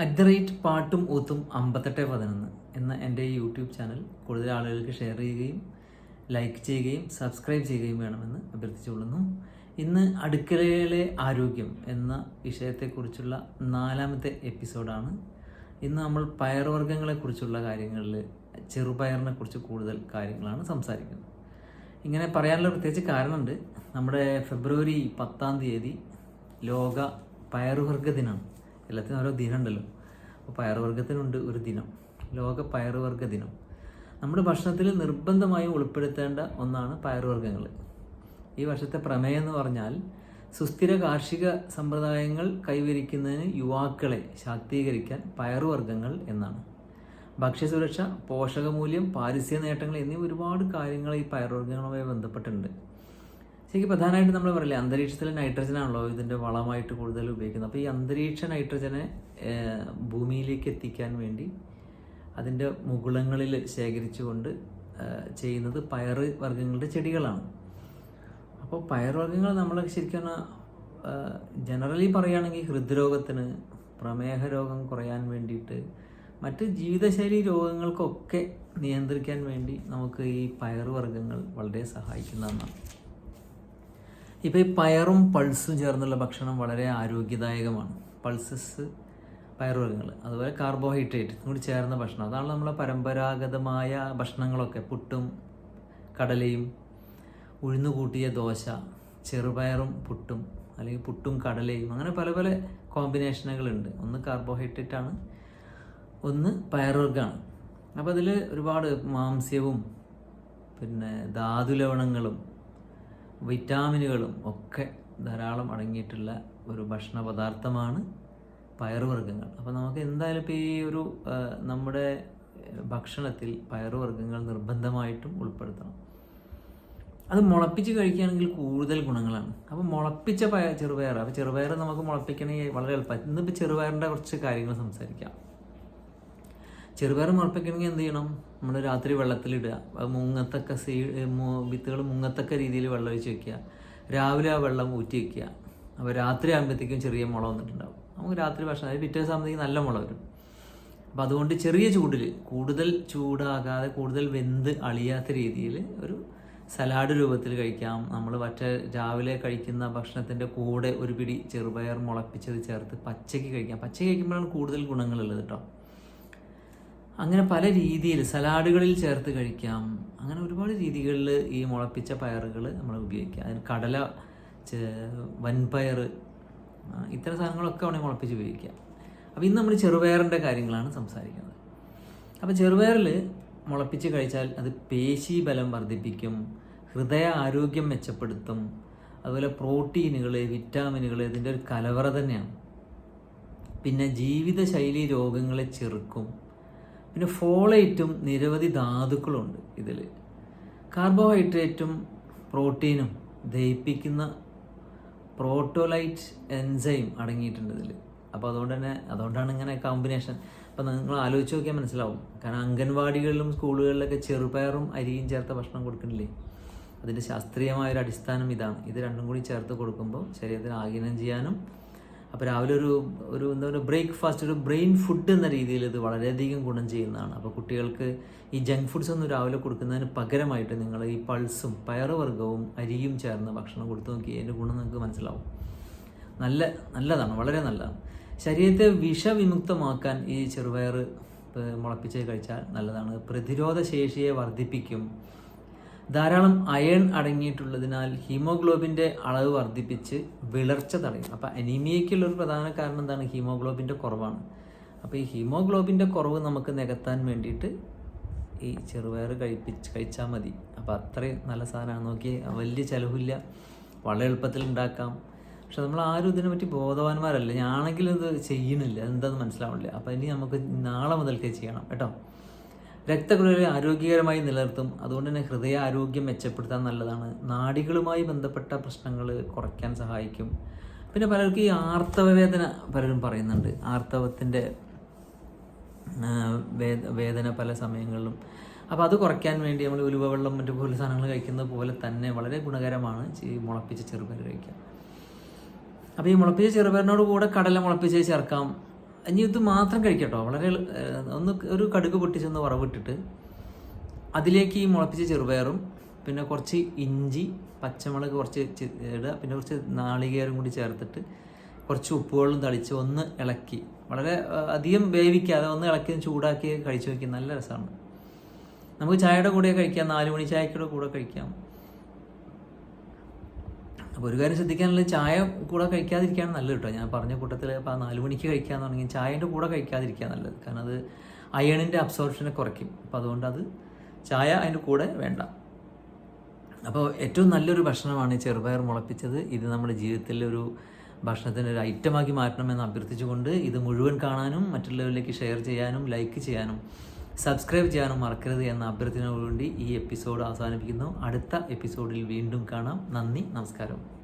At the rate പാട്ടും ഊത്തും അമ്പത്തെട്ട് പതിനൊന്ന് എന്ന എന്റെ യൂട്യൂബ് ചാനൽ കൂടുതൽ ആളുകൾക്ക് ഷെയർ ചെയ്യുകയും ലൈക്ക് ചെയ്യുകയും സബ്സ്ക്രൈബ് ചെയ്യുകയും വേണമെന്ന് അഭ്യർത്ഥിച്ചുകൊള്ളുന്നു. ഇന്ന് അടുക്കളയിലെ ആരോഗ്യം എന്ന വിഷയത്തെക്കുറിച്ചുള്ള നാലാമത്തെ എപ്പിസോഡാണ് ഇന്ന് നമ്മൾ പയറുവർഗങ്ങളെക്കുറിച്ചുള്ള കാര്യങ്ങളിൽ ചെറുപയറിനെ കുറിച്ച് കൂടുതൽ കാര്യങ്ങളാണ് സംസാരിക്കുന്നത്. ഇങ്ങനെ പറയാനുള്ള പ്രത്യേകിച്ച് കാരണമുണ്ട്. നമ്മുടെ ഫെബ്രുവരി പത്താം തീയതി ലോക പയറുവർഗ ദിനമാണ്. എല്ലാത്തിനും ഓരോ ദിനം ഉണ്ടല്ലോ അപ്പോൾ പയറുവർഗത്തിനുണ്ട് ഒരു ദിനം. ലോക പയറുവർഗ ദിനം. നമ്മുടെ ഭക്ഷണത്തിൽ നിർബന്ധമായും ഉൾപ്പെടുത്തേണ്ട ഒന്നാണ് പയറുവർഗങ്ങൾ. ഈ വർഷത്തെ പ്രമേയം എന്ന് പറഞ്ഞാൽ സുസ്ഥിര കാർഷിക സമ്പ്രദായങ്ങൾ കൈവരിക്കുന്നതിന് യുവാക്കളെ ശാക്തീകരിക്കാൻ പയറുവർഗങ്ങൾ എന്നാണ്. ഭക്ഷ്യസുരക്ഷ പോഷകമൂല്യം പാരിസ്ഥിതിക നേട്ടങ്ങൾ എന്നീ ഒരുപാട് കാര്യങ്ങൾ ഈ പയറുവർഗങ്ങളുമായി ബന്ധപ്പെട്ടിട്ടുണ്ട്. ശരിക്കും പ്രധാനമായിട്ട് നമ്മൾ പറയില്ലേ അന്തരീക്ഷത്തിലെ നൈട്രജൻ ആണല്ലോ ഇതിന്റെ വളമായിട്ട് കൂടുതൽ ഉപയോഗിക്കുന്നത്. അപ്പോൾ ഈ അന്തരീക്ഷ നൈട്രജനെ ഭൂമിയിലേക്ക് എത്തിക്കാൻ വേണ്ടി അതിന്റെ മുകുളങ്ങളിൽ ശേഖരിച്ചുകൊണ്ട് ചെയ്യുന്നത് പയർ വർഗങ്ങളുടെ ചെടികളാണ്. അപ്പോൾ പയർ വർഗങ്ങൾ നമ്മൾ ശരിക്കും ജനറലി പറയുകയാണെങ്കിൽ ഹൃദ്രോഗത്തിന് പ്രമേഹ രോഗം കുറയാൻ വേണ്ടിയിട്ട് മറ്റ് ജീവിതശൈലി രോഗങ്ങൾക്കൊക്കെ നിയന്ത്രിക്കാൻ വേണ്ടി നമുക്ക് ഈ പയറുവർഗങ്ങൾ വളരെ സഹായിക്കുന്നതാണ്. ഇപ്പോൾ ഈ പയറും പൾസും ചേർന്നുള്ള ഭക്ഷണം വളരെ ആരോഗ്യദായകമാണ്. പൾസസ് പയറുവർഗങ്ങൾ അതുപോലെ കാർബോഹൈഡ്രേറ്റ് കൂടി ചേർന്ന ഭക്ഷണം. അതാണ് നമ്മളെ പരമ്പരാഗതമായ ഭക്ഷണങ്ങളൊക്കെ. പുട്ടും കടലയും ഉഴുന്നു കൂട്ടിയ ദോശ ചെറുപയറും പുട്ടും അല്ലെങ്കിൽ പുട്ടും കടലയും അങ്ങനെ പല പല കോമ്പിനേഷനുകളുണ്ട്. ഒന്ന് കാർബോഹൈഡ്രേറ്റ് ആണ് ഒന്ന് പയറുവർഗമാണ്. അപ്പോൾ അതിൽ ഒരുപാട് മാംസ്യവും പിന്നെ ധാതുലവണങ്ങളും വിറ്റാമിനുകളും ഒക്കെ ധാരാളം അടങ്ങിയിട്ടുള്ള ഒരു ഭക്ഷണ പദാർത്ഥമാണ് പയറുവർഗങ്ങൾ. അപ്പോൾ നമുക്ക് എന്തായാലും ഇപ്പോൾ ഈ ഒരു നമ്മുടെ ഭക്ഷണത്തിൽ പയറുവർഗങ്ങൾ നിർബന്ധമായിട്ടും ഉൾപ്പെടുത്തണം. അത് മുളപ്പിച്ച് കഴിക്കുകയാണെങ്കിൽ കൂടുതൽ ഗുണങ്ങളാണ്. അപ്പോൾ മുളപ്പിച്ച പയ ചെറുപയർ അപ്പോൾ ചെറുപയർ നമുക്ക് മുളപ്പിക്കണമെങ്കിൽ വളരെ എളുപ്പം ഇന്നിപ്പോൾ ചെറുപയറിന്റെ കുറച്ച് കാര്യങ്ങൾ സംസാരിക്കാം. ചെറുപയർ മുളപ്പിക്കണമെങ്കിൽ എന്ത് ചെയ്യണം? നമ്മൾ രാത്രി വെള്ളത്തിലിടുക. മുങ്ങത്തക്ക സീ വിത്തുകൾ മുങ്ങത്തക്ക രീതിയിൽ വെള്ളം ഒഴിച്ച് വെക്കുക. രാവിലെ ആ വെള്ളം ഊറ്റി വെക്കുക. അപ്പോൾ രാത്രി ആകുമ്പോഴത്തേക്കും ചെറിയ മുള വന്നിട്ടുണ്ടാവും. നമുക്ക് രാത്രി ഭക്ഷണം അതായത് പിറ്റേ സമയത്തേക്ക് നല്ല മുള വരും. അപ്പം അതുകൊണ്ട് ചെറിയ ചൂടിൽ കൂടുതൽ ചൂടാകാതെ കൂടുതൽ വെന്ത് അളിയാത്ത രീതിയിൽ ഒരു സലാഡ് രൂപത്തിൽ കഴിക്കാം. നമ്മൾ മറ്റേ രാവിലെ കഴിക്കുന്ന ഭക്ഷണത്തിന്റെ കൂടെ ഒരു പിടി ചെറുപയർ മുളപ്പിച്ചത് ചേർത്ത് പച്ചയ്ക്ക് കഴിക്കാം. പച്ചയ്ക്ക് കഴിക്കുമ്പോഴാണ് കൂടുതൽ ഗുണങ്ങളുള്ളത് കേട്ടോ. അങ്ങനെ പല രീതിയിൽ സലാഡുകളിൽ ചേർത്ത് കഴിക്കാം. അങ്ങനെ ഒരുപാട് രീതികളിൽ ഈ മുളപ്പിച്ച പയറുകൾ നമ്മൾ ഉപയോഗിക്കാം. അതിന് കടല വൻപയർ ഇത്തരം സാധനങ്ങളൊക്കെ വേണമെങ്കിൽ മുളപ്പിച്ച് ഉപയോഗിക്കാം. അപ്പോൾ ഇന്ന് നമ്മൾ ചെറുപയറിന്റെ കാര്യങ്ങളാണ് സംസാരിക്കുന്നത്. അപ്പോൾ ചെറുപയറിൽ മുളപ്പിച്ച് കഴിച്ചാൽ അത് പേശി ബലം വർദ്ധിപ്പിക്കും ഹൃദയ ആരോഗ്യം മെച്ചപ്പെടുത്തും. അതുപോലെ പ്രോട്ടീനുകൾ വിറ്റാമിനുകൾ ഇതിന്റെ ഒരു കലവറ തന്നെയാണ്. പിന്നെ ജീവിതശൈലി രോഗങ്ങളെ ചെറുക്കും. പിന്നെ ഫോളേറ്റും നിരവധി ധാതുക്കളുണ്ട് ഇതിൽ കാർബോഹൈഡ്രേറ്റും പ്രോട്ടീനും ദഹിപ്പിക്കുന്ന പ്രോട്ടോലൈറ്റ് എൻസൈം അടങ്ങിയിട്ടുണ്ട് ഇതിൽ അപ്പോൾ അതുകൊണ്ട് തന്നെ അതുകൊണ്ടാണ് ഇങ്ങനെ കോമ്പിനേഷൻ അപ്പോൾ നിങ്ങൾ ആലോചിച്ച് നോക്കിയാൽ മനസ്സിലാവും. കാരണം അംഗൻവാടികളിലും സ്കൂളുകളിലൊക്കെ ചെറുപയറും അരിയും ചേർത്ത ഭക്ഷണം കൊടുക്കണില്ലേ അതിന്റെ ശാസ്ത്രീയമായൊരു അടിസ്ഥാനം ഇതാണ്. ഇത് രണ്ടും കൂടി ചേർത്ത് കൊടുക്കുമ്പോൾ ശരീരത്തിന് ആഗിരണം ചെയ്യാനും അപ്പോൾ രാവിലെ ഒരു ഒരു എന്താ പറയുക ബ്രേക്ക്ഫാസ്റ്റ് ഒരു ബ്രെയിൻ ഫുഡ് എന്ന രീതിയിൽ ഇത് വളരെയധികം ഗുണം ചെയ്യുന്നതാണ്. അപ്പോൾ കുട്ടികൾക്ക് ഈ ജങ്ക് ഫുഡ്സ് ഒന്നും രാവിലെ കൊടുക്കുന്നതിന് പകരമായിട്ട് നിങ്ങൾ ഈ പൾസും പയറുവർഗവും അരിയും ചേർന്ന ഭക്ഷണം കൊടുത്തു നോക്കി അതിന്റെ ഗുണം നിങ്ങൾക്ക് മനസ്സിലാവും. നല്ല നല്ലതാണ് വളരെ നല്ലതാണ്. ശരീരത്തെ വിഷവിമുക്തമാക്കാൻ ഈ ചെറുപയർ മുളപ്പിച്ച് കഴിച്ചാൽ നല്ലതാണ്. പ്രതിരോധ ശേഷിയെ വർദ്ധിപ്പിക്കും. ധാരാളം അയൺ അടങ്ങിയിട്ടുള്ളതിനാൽ ഹീമോഗ്ലോബിന്റെ അളവ് വർദ്ധിപ്പിച്ച് വിളർച്ച തടയും. അപ്പോൾ അനീമിയയ്ക്കുള്ള ഒരു പ്രധാന കാരണം എന്താണ്? ഹീമോഗ്ലോബിന്റെ കുറവാണ്. അപ്പോൾ ഈ ഹീമോഗ്ലോബിന്റെ കുറവ് നമുക്ക് നികത്താൻ വേണ്ടിയിട്ട് ഈ ചെറുപയർ കഴിപ്പിച്ച് കഴിച്ചാൽ മതി. അപ്പോൾ അത്രയും നല്ല സാധനമാണ്. നോക്കി വലിയ ചിലവില്ല. വളരെ എളുപ്പത്തിൽ ഉണ്ടാക്കാം. പക്ഷെ നമ്മൾ ആരും ഇതിനെ പറ്റി ബോധവാന്മാരല്ല. ഞാനെങ്കിലും ഇത് ചെയ്യണില്ല. എന്താണെന്ന് മനസ്സിലാവണില്ല. അപ്പോൾ ഇനി നമുക്ക് നാളെ മുതൽക്കേ ചെയ്യണം. കേട്ടോ? രക്തക്കുഴലുകളെ ആരോഗ്യകരമായി നിലനിർത്തും. അതുകൊണ്ട് തന്നെ ഹൃദയ ആരോഗ്യം മെച്ചപ്പെടുത്താൻ നല്ലതാണ്. നാടികളുമായി ബന്ധപ്പെട്ട പ്രശ്നങ്ങൾ കുറയ്ക്കാൻ സഹായിക്കും. പിന്നെ പലർക്കും ഈ ആർത്തവ വേദന പലരും പറയുന്നുണ്ട്. ആർത്തവത്തിന്റെ വേദ വേദന പല സമയങ്ങളിലും. അപ്പോൾ അത് കുറയ്ക്കാൻ വേണ്ടി നമ്മൾ ഉലുവ വെള്ളം മറ്റു പോലെ സാധനങ്ങൾ കഴിക്കുന്നത് പോലെ തന്നെ വളരെ ഗുണകരമാണ് ഈ മുളപ്പിച്ച ചെറുപയർ കഴിക്കുക. അപ്പോൾ ഈ മുളപ്പിച്ച ചെറുപയറിനോട് കൂടെ കടല മുളപ്പിച്ച് ചേർക്കാം. ഇനി ഇത് മാത്രം കഴിക്കട്ടോ. വളരെ ഒന്ന് ഒരു കടുക് പൊട്ടിച്ചൊന്ന് വറവിട്ടിട്ട് അതിലേക്ക് ഈ മുളപ്പിച്ച ചെറുപയറും പിന്നെ കുറച്ച് ഇഞ്ചി പച്ചമുളക് കുറച്ച് ഇടുക. പിന്നെ കുറച്ച് നാളികേരം കൂടി ചേർത്തിട്ട് കുറച്ച് ഉപ്പുവെള്ളം തളിച്ച് ഒന്ന് ഇളക്കി. വളരെ അധികം വേവിക്കാതെ ഒന്ന് ഇളക്കി ചൂടാക്കി കഴിച്ചു നോക്കി നല്ല രസമാണ്. നമുക്ക് ചായയുടെ കൂടെ കഴിക്കാം. നാല് മണി ചായയുടെ കൂടെ കഴിക്കാം. അപ്പോൾ ഒരു കാര്യം ശ്രദ്ധിക്കാനുള്ളത് ചായ കൂടെ കഴിക്കാതിരിക്കുകയാണ് നല്ലത് കേട്ടോ ഞാൻ പറഞ്ഞ കൂട്ടത്തിൽ ഇപ്പോൾ ആ നാല് മണിക്ക് കഴിക്കാന്നുണ്ടെങ്കിൽ ചായന്റെ കൂടെ കഴിക്കാതിരിക്കുക നല്ലത്. കാരണം അത് അയണിന്റെ അബ്സോർപ്ഷനെ കുറയ്ക്കും. അപ്പോൾ അതുകൊണ്ട് അത് ചായ അതിന്റെ കൂടെ വേണ്ട. അപ്പോൾ ഏറ്റവും നല്ലൊരു ഭക്ഷണമാണ് ചെറുപയർ മുളപ്പിച്ചത്. ഇത് നമ്മുടെ ജീവിതത്തിൽ ഒരു ഭക്ഷണത്തിന്റെ ഒരു ഐറ്റമാക്കി മാറ്റണമെന്ന് അഭ്യർത്ഥിച്ചുകൊണ്ട് ഇത് മുഴുവൻ കാണാനും മറ്റുള്ളവരിലേക്ക് ഷെയർ ചെയ്യാനും ലൈക്ക് ചെയ്യാനും സബ്സ്ക്രൈബ് ചെയ്യാനും മറക്കരുത് എന്ന അഭ്യർത്ഥനയോടുകൂടി ഈ എപ്പിസോഡ് അവസാനിപ്പിക്കുന്നു. അടുത്ത എപ്പിസോഡിൽ വീണ്ടും കാണാം. നന്ദി നമസ്കാരം.